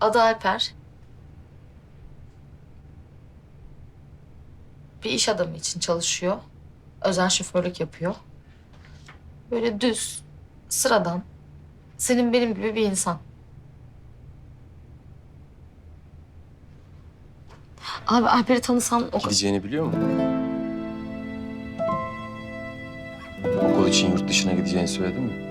Adı Alper. Bir iş adamı için çalışıyor. Özel şoförlük yapıyor. Böyle düz, sıradan, senin benim gibi bir insan. Abi Alper'i tanısan o. Gideceğini biliyor mu? Okul için yurt dışına gideceğini söyledin mi?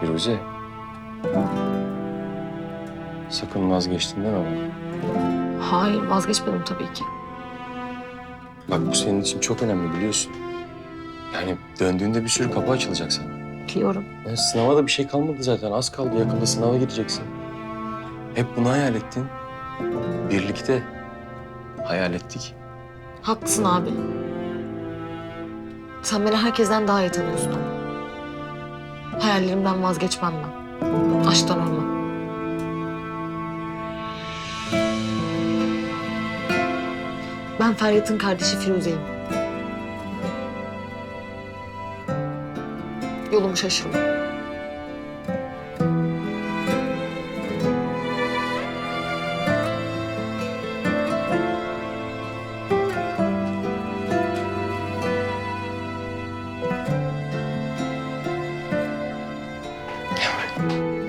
Firuze. Sakın vazgeçtin deme bana. Hayır vazgeçmedim tabii ki. Bak bu senin için çok önemli biliyorsun. Yani döndüğünde bir sürü kapı açılacak sana. Biliyorum. Ya sınava da bir şey kalmadı zaten. Az kaldı. Yakında sınava gireceksin. Hep bunu hayal ettin. Birlikte hayal ettik. Haklısın abi. Sen beni herkesten daha iyi tanıyorsun ama. Hayallerimden vazgeçmem ben. Aşktan olmam. Ben Feryat'ın kardeşi Firuze'yim. Yolumu şaşırma. Yavrum.